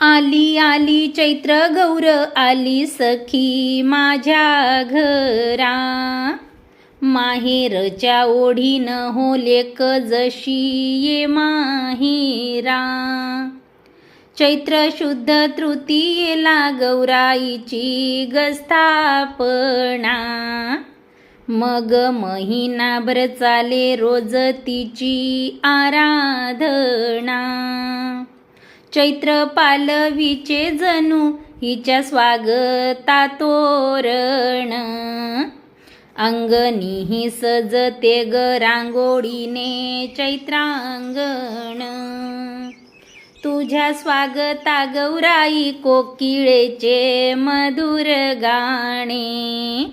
आली आली चैत्र गौर आली सखी माझ्या घरा. माहेरच्या ओढीनं हो लेक जशी ये माहिरा. चैत्र शुद्ध तृतीयेला गौराईची गस्थापणा मग महिनाभर चाले रोज तिची आराधना. चैत्र पालवीचे जणू हिच्या स्वागता तोरण. अंगणीही सजते ग रांगोळीने चैत्रांगण. तुझ्या स्वागता गौराई कोकिळेचे मधुर गाणे.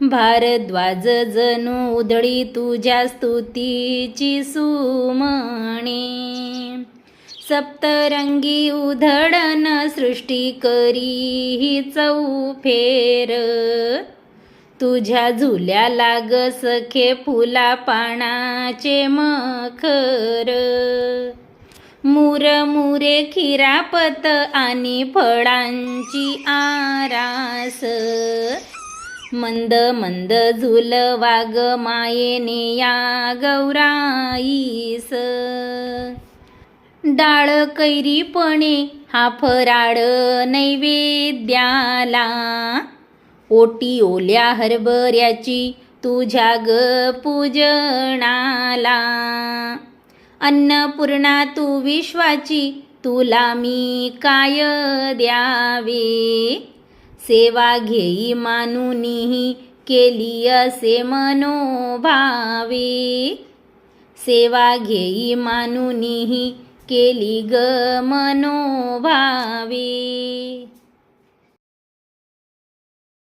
भारद्वाज जणू उधळी तुझ्या स्तुतीची सुमणे. सप्तरंगी उधळण सृष्टी करी ही चौफेर तुझ्या झुल्या लाग सखे फुला पानाचे मखर. मुर मुरे खिरापत आणि फळांची आरास. मंद मंद झुल वाग मायेने या गौराईस. डाळ कैरीपणे हा फराळ नैवेद्याला. ओटी ओल्या हरभऱ्याची तुझ्या ग पूजनाला. अन्नपूर्णा तू विश्वाची तुला मी काय द्यावे? सेवा घेई मानुनीही केली असे मनोभावे. सेवा घेई मानुनीही केली ग मनोभावी.